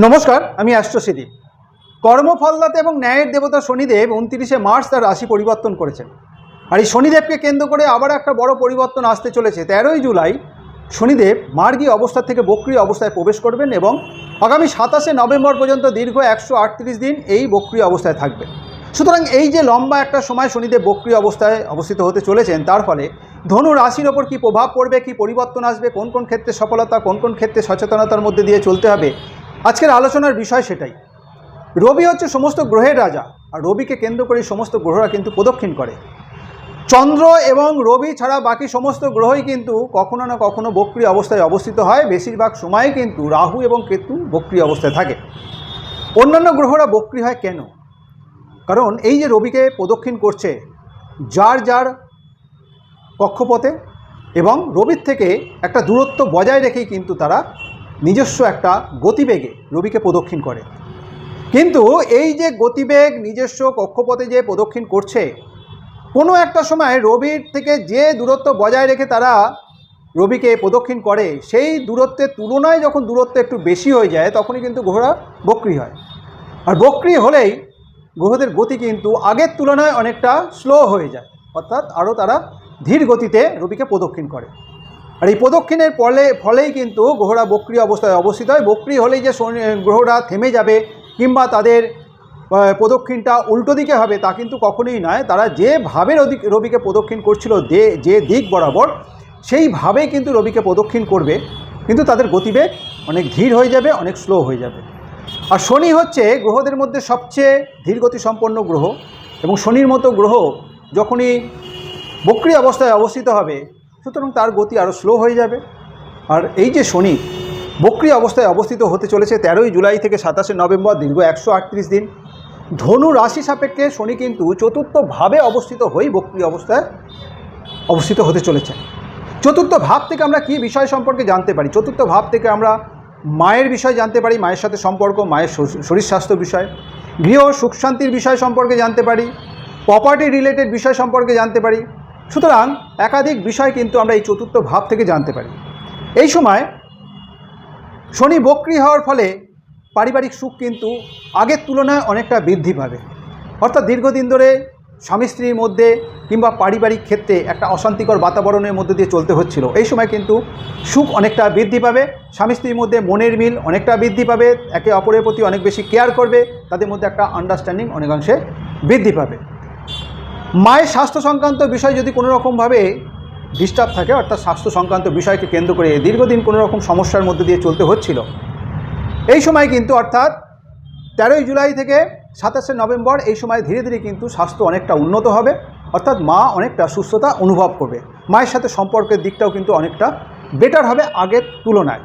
নমস্কার, আমি অ্যাস্ট্রোসিদি কর্মফলদাতা এবং ন্যায়ের দেবতা শনিদেব উনত্রিশে মার্চ তার রাশি পরিবর্তন করেছেন। আর এই শনিদেবকে কেন্দ্র করে আবার একটা বড় পরিবর্তন আসতে চলেছে। তেরোই জুলাই শনিদেব মার্গী অবস্থা থেকে বক্রিয় অবস্থায় প্রবেশ করবেন এবং আগামী সাতাশে নভেম্বর পর্যন্ত দীর্ঘ একশো আটত্রিশ দিন এই বক্রিয় অবস্থায় থাকবে। সুতরাং এই যে লম্বা একটা সময় শনিদেব বক্রিয় অবস্থায় অবস্থিত হতে চলেছেন, তার ফলে ধনু রাশির ওপর কী প্রভাব পড়বে, কী পরিবর্তন আসবে, কোন কোন ক্ষেত্রে সফলতা, কোন কোন ক্ষেত্রে সচেতনতার মধ্যে দিয়ে চলতে হবে আজকের আলোচনার বিষয় সেটাই। রবি হচ্ছে সমস্ত গ্রহের রাজা, আর রবিকে কেন্দ্র করে সমস্ত গ্রহরা কিন্তু প্রদক্ষিণ করে। চন্দ্র এবং রবি ছাড়া বাকি সমস্ত গ্রহই কিন্তু কখনো না কখনো বক্রিয় অবস্থায় অবস্থিত হয়। বেশিরভাগ সময় কিন্তু রাহু এবং কেতু বক্রিয় অবস্থায় থাকে। অন্যান্য গ্রহরা বক্রি হয় কেন? কারণ এই যে রবিকে প্রদক্ষিণ করছে, যার যার কক্ষপথে এবং রবির থেকে একটা দূরত্ব বজায় রেখেই কিন্তু তারা নিজস্ব একটা গতিবেগে রবিকে প্রদক্ষিণ করে। কিন্তু এই যে গতিবেগ, নিজস্ব কক্ষপথে যে প্রদক্ষিণ করছে, কোনো একটা সময় রবির থেকে যে দূরত্ব বজায় রেখে তারা রবিকে প্রদক্ষিণ করে, সেই দূরত্বের তুলনায় যখন দূরত্ব একটু বেশি হয়ে যায়, তখনই কিন্তু গ্রহরা বক্রি হয়। আর বক্রি হলেই গ্রহদের গতি কিন্তু আগের তুলনায় অনেকটা স্লো হয়ে যায়। অর্থাৎ আরও তারা ধীর গতিতে রবিকে প্রদক্ষিণ করে। আর এই প্রদক্ষিণের ফলে, ফলেই কিন্তু গ্রহরা বক্রি অবস্থায় অবস্থিত হয়। বক্রি হলেই যে গ্রহরা থেমে যাবে কিংবা তাদের প্রদক্ষিণটা উল্টো দিকে হবে তা কিন্তু কখনোই নয়। তারা যেভাবে রবি, রবিকে প্রদক্ষিণ করছিল যে যে দিক বরাবর সেইভাবেই কিন্তু রবিকে প্রদক্ষিণ করবে। কিন্তু তাদের গতিবেগ অনেক ধীর হয়ে যাবে, অনেক স্লো হয়ে যাবে। আর শনি হচ্ছে গ্রহদের মধ্যে সবচেয়ে ধীরগতি সম্পন্ন গ্রহ এবং শনির মতো গ্রহ যখনই বক্রি অবস্থায় অবস্থিত হবে সুতরাং তার গতি আরও স্লো হয়ে যাবে। আর এই যে শনি, বক্রি অবস্থায় অবস্থিত হতে চলেছে তেরোই জুলাই থেকে সাতাশে নভেম্বর, দীর্ঘ একশো আটত্রিশ দিন। ধনু রাশি সাপেক্ষে শনি কিন্তু চতুর্থভাবে অবস্থিত হয়েই বক্রি অবস্থায় অবস্থিত হতে চলেছে। চতুর্থ ভাব থেকে আমরা কী বিষয় সম্পর্কে জানতে পারি? চতুর্থ ভাব থেকে আমরা মায়ের বিষয় জানতে পারি, মায়ের সাথে সম্পর্ক, মায়ের শরীর স্বাস্থ্য বিষয়। গৃহ সুখ শান্তির বিষয় সম্পর্কে জানতে পারি প্রপার্টি রিলেটেড বিষয় সম্পর্কে জানতে পারি। সুতরাং একাধিক বিষয় কিন্তু আমরা এই চতুর্থ ভাব থেকে জানতে পারি। এই সময় শনি বক্রি হওয়ার ফলে পারিবারিক সুখ কিন্তু আগের তুলনায় অনেকটা বৃদ্ধি পাবে। অর্থাৎ দীর্ঘদিন ধরে স্বামী স্ত্রীর মধ্যে কিংবা পারিবারিক ক্ষেত্রে একটা অশান্তিকর বাতাবরণের মধ্যে দিয়ে চলতে হচ্ছিল। এই সময় কিন্তু সুখ অনেকটা বৃদ্ধি পাবে, স্বামী স্ত্রীর মধ্যে মনের মিল অনেকটা বৃদ্ধি পাবে, একে অপরের প্রতি অনেক বেশি কেয়ার করবে, তাদের মধ্যে একটা আন্ডারস্ট্যান্ডিং অনেকাংশে বৃদ্ধি পাবে। মায়ের স্বাস্থ্য সংক্রান্ত বিষয় যদি কোনো রকমভাবে ডিস্টার্ব থাকে, অর্থাৎ স্বাস্থ্য সংক্রান্ত বিষয়কে কেন্দ্র করে দীর্ঘদিন কোনো রকম সমস্যার মধ্যে দিয়ে চলতে হচ্ছিল। এই সময় কিন্তু অর্থাৎ তেরোই জুলাই থেকে সাতাশে নভেম্বর এই সময় ধীরে ধীরে কিন্তু স্বাস্থ্য অনেকটা উন্নত হবে, অর্থাৎ মা অনেকটা সুস্থতা অনুভব করবে। মায়ের সাথে সম্পর্কের দিকটাও কিন্তু অনেকটা বেটার হবে আগের তুলনায়।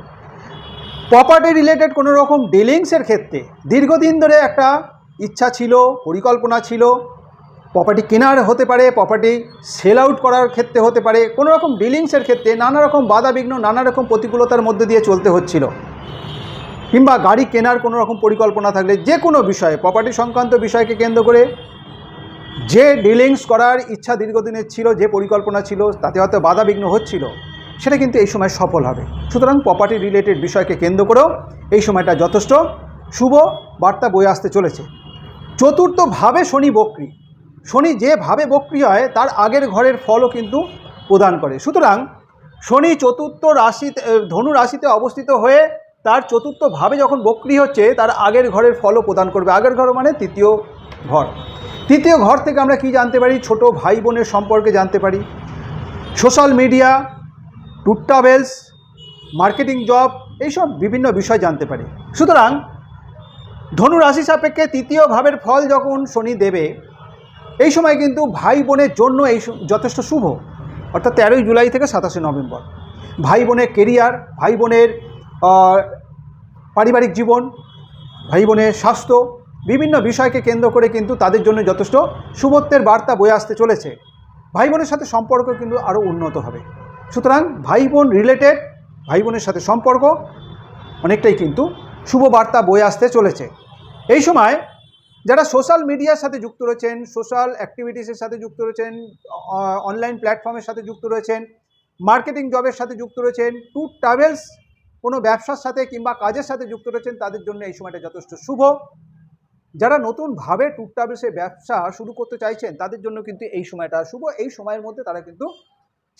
প্রপার্টি রিলেটেড কোনো রকম ডিলিংসের ক্ষেত্রে দীর্ঘদিন ধরে একটা ইচ্ছা ছিল, পরিকল্পনা ছিল প্রপার্টি কেনার হতে পারে প্রপার্টি সেল আউট করার ক্ষেত্রে হতে পারে, কোনো রকম ডিলিংসের ক্ষেত্রে নানা রকম বাধাবিঘ্ন নানা রকম প্রতিকূলতার মধ্যে দিয়ে চলতে হচ্ছিল। কিংবা গাড়ি কেনার কোনো রকম পরিকল্পনা থাকলে যে কোনো বিষয়ে প্রপার্টি সংক্রান্ত বিষয়কে কেন্দ্র করে যে ডিলিংস করার ইচ্ছা দীর্ঘদিনের ছিল, যে পরিকল্পনা ছিল, তাতে হয়তো বাধাবিঘ্ন হচ্ছিল, সেটা কিন্তু এই সময় সফল হবে। সুতরাং প্রপার্টি রিলেটেড বিষয়কে কেন্দ্র করেও এই সময়টা যথেষ্ট শুভ বার্তা বয়ে আসতে চলেছে। চতুর্থভাবে শনি বক্রি। শনি যেভাবে বক্রি হয়, তার আগের ঘরের ফলও কিন্তু প্রদান করে। সুতরাং শনি চতুর্থ রাশিতে ধনু রাশিতে অবস্থিত হয়ে তার চতুর্থভাবে যখন বক্রি হচ্ছে, তার আগের ঘরের ফলও প্রদান করবে। আগের ঘর মানে তৃতীয় ঘর। তৃতীয় ঘর থেকে আমরা কি জানতে পারি? ছোট ভাই বোনের সম্পর্কে জানতে পারি। Social media tour travels, marketing job, এইসব বিভিন্ন বিষয় জানতে পারি। সুতরাং ধনু রাশি সাপেক্ষে তৃতীয় ভাবের ফল যখন শনি দেবে এই সময় কিন্তু ভাই বোনের জন্য এই যথেষ্ট শুভ। অর্থাৎ তেরোই জুলাই থেকে সাতাশে নভেম্বর। ভাই বোনের কেরিয়ার ভাই বোনের পারিবারিক জীবন, ভাই বোনের স্বাস্থ্য, বিভিন্ন বিষয়কে কেন্দ্র করে কিন্তু তাদের জন্য যথেষ্ট শুভত্বের বার্তা বয়ে আসতে চলেছে। ভাই বোনের সাথে সম্পর্ক কিন্তু আরও উন্নত হবে। সুতরাং ভাই বোন রিলেটেড ভাই বোনের সাথে সম্পর্ক অনেকটাই কিন্তু শুভ বার্তা বয়ে আসতে চলেছে। এই সময় যারা সোশ্যাল মিডিয়ার সাথে যুক্ত রয়েছেন সোশ্যাল অ্যাক্টিভিটিসের সাথে যুক্ত রয়েছেন অনলাইন প্ল্যাটফর্মের সাথে যুক্ত রয়েছেন মার্কেটিং জবের সাথে যুক্ত রয়েছেন ট্যুর ট্রাভেলস কোনো ব্যবসার সাথে কিংবা কাজের সাথে যুক্ত রয়েছেন, তাদের জন্য এই সময়টা যথেষ্ট শুভ। যারা নতুনভাবে ট্যুর ট্রাভেলসে ব্যবসা শুরু করতে চাইছেন, তাদের জন্য কিন্তু এই সময়টা শুভ। এই সময়ের মধ্যে তারা কিন্তু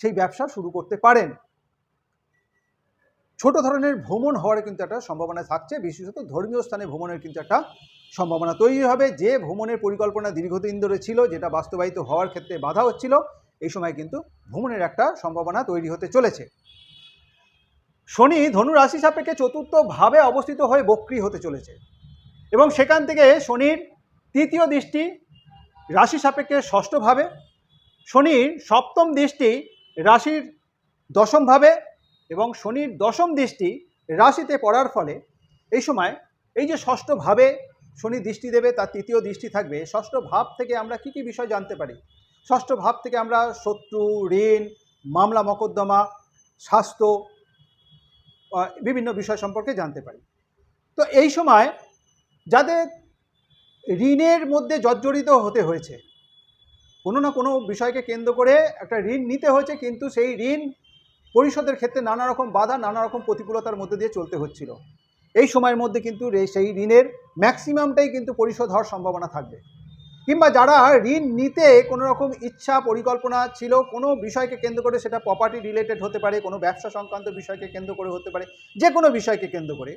সেই ব্যবসা শুরু করতে পারেন। ছোট ধরনের ভ্রমণ হওয়ার কিন্তু একটা সম্ভাবনা থাকছে। বিশেষত ধর্মীয় স্থানে ভ্রমণের কিন্তু একটা সম্ভাবনা তৈরি হবে। যে ভ্রমণের পরিকল্পনা দীর্ঘদিন ধরে ছিল, যেটা বাস্তবায়িত হওয়ার ক্ষেত্রে বাধা হচ্ছিল, এই সময় কিন্তু ভ্রমণের একটা সম্ভাবনা তৈরি হতে চলেছে। শনি ধনু রাশি সাপেক্ষে চতুর্থভাবে অবস্থিত হয়ে বক্রি হতে চলেছে এবং সেখান থেকে শনির তৃতীয় দৃষ্টি রাশি সাপেক্ষে ষষ্ঠভাবে, শনির সপ্তম দৃষ্টি রাশির দশমভাবে এবং শনির দশম দৃষ্টি রাশিতে পড়ার ফলে এই সময় এই যে ষষ্ঠভাবে শনি দৃষ্টি দেবে, তার তৃতীয় দৃষ্টি থাকবে, ষষ্ঠ ভাব থেকে আমরা কি কি বিষয় জানতে পারি? ষষ্ঠ ভাব থেকে আমরা শত্রু, ঋণ, মামলা, মকদ্দমা, স্বাস্থ্য বিভিন্ন বিষয় সম্পর্কে জানতে পারি। তো এই সময় যাদের ঋণের মধ্যে জর্জরিত হতে হয়েছে, কোনো না কোনো বিষয়কে কেন্দ্র করে একটা ঋণ নিতে হয়েছে, কিন্তু সেই ঋণ পরিশোধের ক্ষেত্রে নানা রকম বাধা, নানা রকম প্রতিকূলতার মধ্যে দিয়ে চলতে হচ্ছিল। এই সময়ের মধ্যে কিন্তু সেই ঋণের ম্যাক্সিমামটাই কিন্তু পরিশোধ হওয়ার সম্ভাবনা থাকবে। কিংবা যারা ঋণ নিতে কোনো রকম ইচ্ছা, পরিকল্পনা ছিল, কোনো বিষয়কে কেন্দ্র করে সেটা প্রপার্টি রিলেটেড হতে পারে, কোনো ব্যবসা সংক্রান্ত বিষয়কে কেন্দ্র করে হতে পারে যে কোনো বিষয়কে কেন্দ্র করে,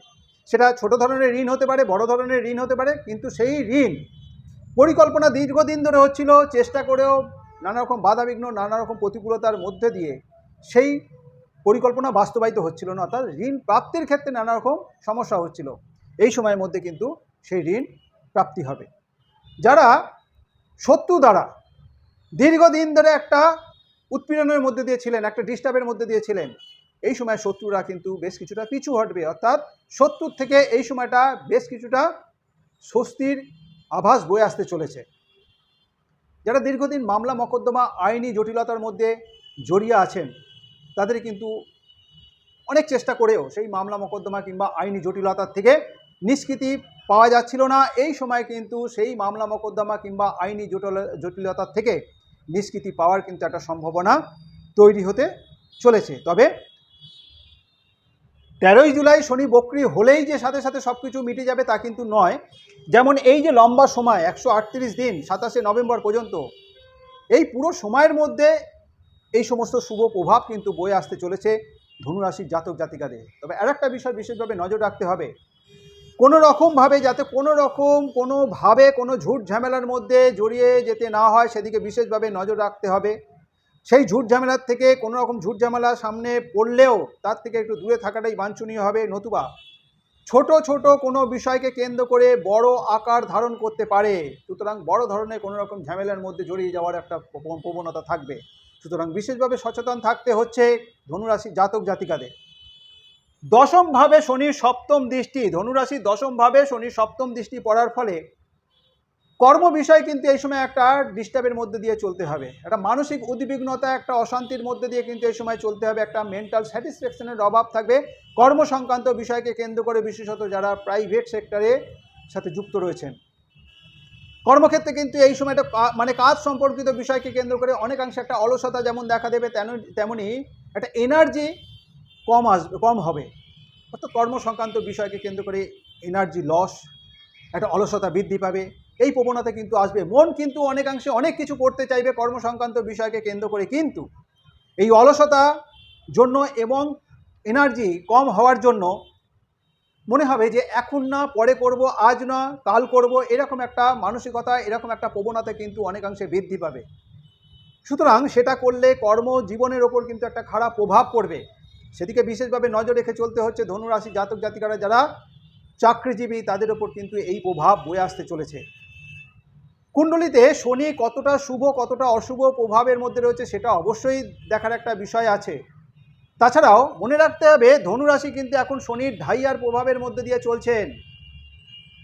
সেটা ছোট ধরনের ঋণ হতে পারে, বড় ধরনের ঋণ হতে পারে, কিন্তু সেই ঋণ পরিকল্পনা দীর্ঘদিন ধরে হচ্ছিল, চেষ্টা করেও নানা রকম বাধাবিঘ্ন, নানা রকম প্রতিকূলতার মধ্যে দিয়ে সেই পরিকল্পনা বাস্তবায়িত হচ্ছিল না, অর্থাৎ ঋণ প্রাপ্তির ক্ষেত্রে নানা রকম সমস্যা হচ্ছিল। এই সময়ের মধ্যে কিন্তু সেই ঋণ প্রাপ্তি হবে। যারা শত্রু দ্বারা দীর্ঘদিন ধরে একটা উৎপীড়নের মধ্যে দিয়ে ছিলেন, একটা ডিস্টার্বের মধ্যে দিয়ে ছিলেন, এই সময় শত্রুরা কিন্তু বেশ কিছুটা পিছু হটবে। অর্থাৎ শত্রুর থেকে এই সময়টা বেশ কিছুটা স্বস্তির আভাস বয়ে আসতে চলেছে। যারা দীর্ঘদিন মামলা মকদ্দমা আইনি জটিলতার মধ্যে জড়িয়ে আছেন তাদের কিন্তু অনেক চেষ্টা করেও সেই মামলা মকদ্দমা কিংবা আইনি জটিলতার থেকে নিষ্কৃতি পাওয়া যাচ্ছিল না। এই সময় কিন্তু সেই মামলা মকদ্দমা কিংবা আইনি জটিল, জটিলতার থেকে নিষ্কৃতি পাওয়ার কিন্তু একটা সম্ভাবনা তৈরি হতে চলেছে। তবে তেরোই জুলাই শনি বকরি হলেই যে সাথে সাথে সব কিছু মিটে যাবে তা কিন্তু নয়। যেমন এই যে লম্বা সময় একশো আটত্রিশ দিন সাতাশে নভেম্বর পর্যন্ত, এই পুরো সময়ের মধ্যে এই সমস্ত শুভ প্রভাব কিন্তু বয়ে আসতে চলেছে ধনুরাশির জাতক জাতিকাদের। তবে আর একটা বিষয় বিশেষভাবে নজর রাখতে হবে। কোনো রকমভাবে যাতে কোনো রকম, কোনোভাবে কোনো ঝুট ঝামেলার মধ্যে জড়িয়ে যেতে না হয়, সেদিকে বিশেষভাবে নজর রাখতে হবে। সেই ঝুট ঝামেলার থেকে কোনো রকম ঝুট ঝামেলা সামনে পড়লেও তার থেকে একটু দূরে থাকাটাই বাঞ্ছনীয় হবে নতুবা। ছোট ছোট কোনো বিষয়কে কেন্দ্র করে বড় আকার ধারণ করতে পারে। সুতরাং বড় ধরনের কোনো রকম ঝামেলার মধ্যে জড়িয়ে যাওয়ার একটা প্রব- প্রবণতা থাকবে। সুতরাং বিশেষভাবে সচেতন থাকতে হচ্ছে ধনুরাশি জাতক জাতিকাদের। দশমভাবে শনির সপ্তম দৃষ্টি ধনুরাশির দশমভাবে শনির সপ্তম দৃষ্টি পড়ার ফলে কর্ম বিষয় কিন্তু এই সময় একটা ডিস্টার্বের মধ্যে দিয়ে চলতে হবে। একটা মানসিক উদ্বিগ্নতা, একটা অশান্তির মধ্যে দিয়ে কিন্তু এই সময় চলতে হবে। একটা মেন্টাল স্যাটিসফ্যাকশনের অভাব থাকবে। কর্ম সংক্রান্ত বিষয়কে কেন্দ্র করে বিশেষত যারা প্রাইভেট সেক্টরে সাথে যুক্ত রয়েছেন। কর্মক্ষেত্রে কিন্তু এই সময়টা মানে কাজ সম্পর্কিত বিষয়কে কেন্দ্র করে অনেকাংশে একটা অলসতা যেমন দেখা দেবে, তেমনি একটা এনার্জি কম আসবে কম হবে। অর্থাৎ কর্ম সংক্রান্ত বিষয়কে কেন্দ্র করে এনার্জি লস একটা অলসতা বৃদ্ধি পাবে। এই প্রবণতা কিন্তু আসবে। মন কিন্তু অনেকাংশে অনেক কিছু করতে চাইবে কর্ম সংক্রান্ত বিষয়কে কেন্দ্র করে, কিন্তু এই অলসতা জন্য এবং এনার্জি কম হওয়ার জন্য মনে হবে যে এখন না, পরে করব, আজ না, কাল করব, এরকম একটা মানসিকতা, এরকম একটা প্রবণতা কিন্তু অনেকাংশে বৃদ্ধি পাবে। সুতরাং সেটা করলে কর্ম জীবনের ওপর কিন্তু একটা খারাপ প্রভাব পড়বে। সেদিকে বিশেষভাবে নজর রেখে চলতে হচ্ছে ধনুরাশি জাতক জাতিকারা যারা চাকরিজীবী, তাদের ওপর কিন্তু এই প্রভাব বয়ে আসতে চলেছে। কুণ্ডলিতে শনি কতটা শুভ, কতটা অশুভ প্রভাবের মধ্যে রয়েছে, সেটা অবশ্যই দেখার একটা বিষয় আছে। তাছাড়াও মনে রাখতে হবে, ধনুরাশি কিন্তু এখন শনির ঢাইয়ার প্রভাবের মধ্যে দিয়ে চলছেন।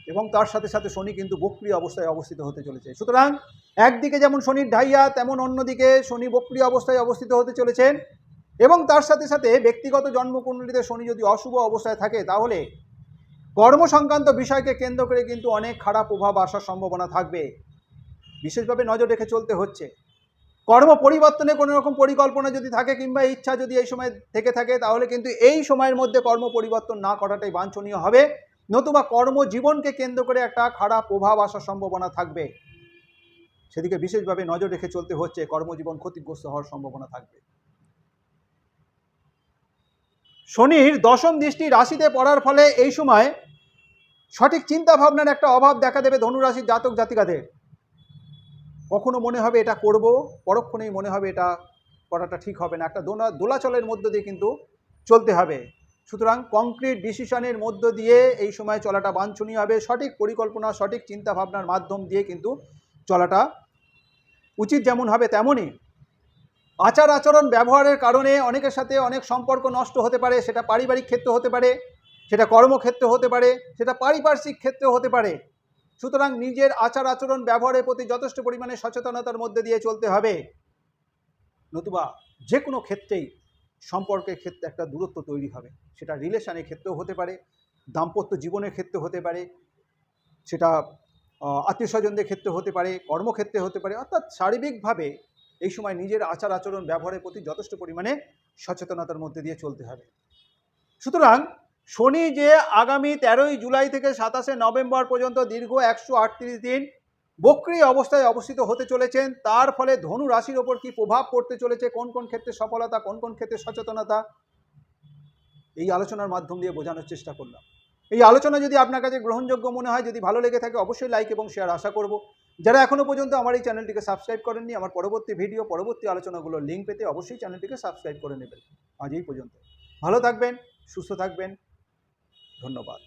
এবং তার সাথে সাথে শনি কিন্তু বক্রিয় অবস্থায় অবস্থিত হতে চলেছে। সুতরাং একদিকে যেমন শনির ঢাইয়া, তেমন অন্যদিকে শনি বক্রিয় অবস্থায় অবস্থিত হতে চলেছেন। এবং তার সাথে সাথে ব্যক্তিগত জন্মকুণ্ডলিতে শনি যদি অশুভ অবস্থায় থাকে, তাহলে কর্ম সংক্রান্ত বিষয়কে কেন্দ্র করে কিন্তু অনেক খারাপ প্রভাব আসার সম্ভাবনা থাকবে। বিশেষভাবে নজর রেখে চলতে হচ্ছে। কর্ম পরিবর্তনে কোনো রকম পরিকল্পনা যদি থাকে কিংবা ইচ্ছা যদি এই সময় থেকে থাকে, তাহলে কিন্তু এই সময়ের মধ্যে কর্ম পরিবর্তন না করাটাই বাঞ্ছনীয় হবে। নতুবা কর্মজীবনকে কেন্দ্র করে একটা খারাপ প্রভাব আসার সম্ভাবনা থাকবে। সেদিকে বিশেষভাবে নজর রেখে চলতে হচ্ছে, কর্মজীবন ক্ষতিগ্রস্ত হওয়ার সম্ভাবনা থাকবে। শনির দশম দৃষ্টি রাশিতে পড়ার ফলে এই সময় সঠিক চিন্তা ভাবনার একটা অভাব দেখা দেবে ধনুরাশির জাতক জাতিকাদের কখনো মনে হবে এটা করব, পরক্ষণেই মনে হবে এটা করাটা ঠিক হবে না। একটা দোলা দোলাচলের মধ্য দিয়ে কিন্তু চলতে হবে। সুতরাং কংক্রিট ডিসিশনের মধ্য দিয়ে এই সময় চলাটা বাঞ্ছনীয় হবে। সঠিক পরিকল্পনা, সঠিক চিন্তা ভাবনার মাধ্যম দিয়ে কিন্তু চলাটা উচিত যেমন হবে তেমনই। আচার আচরণ ব্যবহারের কারণে অনেকের সাথে অনেক সম্পর্ক নষ্ট হতে পারে, সেটা পারিবারিক ক্ষেত্র হতে পারে, সেটা কর্মক্ষেত্র হতে পারে, সেটা পারিপার্শ্বিক ক্ষেত্রে হতে পারে। সুতরাং নিজের আচার আচরণ ব্যবহারের প্রতি যথেষ্ট পরিমাণে সচেতনতার মধ্যে দিয়ে চলতে হবে। নতুবা যে কোনো ক্ষেত্রেই সম্পর্কের ক্ষেত্রে একটা দূরত্ব তৈরি হবে। সেটা রিলেশনের ক্ষেত্রেও হতে পারে, দাম্পত্য জীবনের ক্ষেত্রে হতে পারে, সেটা আত্মীয় স্বজনদের ক্ষেত্রে হতে পারে, কর্মক্ষেত্রে হতে পারে। অর্থাৎ শারীরিকভাবে এই সময় নিজের আচার আচরণ ব্যবহারের প্রতি যথেষ্ট পরিমাণে সচেতনতার মধ্যে দিয়ে চলতে হবে। সুতরাং শনি যে আগামী তেরোই জুলাই থেকে সাতাশে নভেম্বর পর্যন্ত দীর্ঘ একশো আটত্রিশ দিন বক্রি অবস্থায় অবস্থিত হতে চলেছেন, তার ফলে ধনু রাশির ওপর কি প্রভাব পড়তে চলেছে, কোন কোন ক্ষেত্রে সফলতা, কোন কোন ক্ষেত্রে সচেতনতা? এই আলোচনার মাধ্যম দিয়ে বোঝানোর চেষ্টা করলাম। এই আলোচনা যদি আপনার কাছে গ্রহণযোগ্য মনে হয়, যদি ভালো লেগে থাকে, অবশ্যই লাইক এবং শেয়ার আশা করব। যারা এখনও পর্যন্ত আমার এই চ্যানেলটিকে সাবস্ক্রাইব করেননি, আমার পরবর্তী ভিডিও, পরবর্তী আলোচনাগুলোর লিঙ্ক পেতে অবশ্যই চ্যানেলটিকে সাবস্ক্রাইব করে নেবেন। আজ এই পর্যন্ত। ভালো থাকবেন, সুস্থ থাকবেন ধন্যবাদ।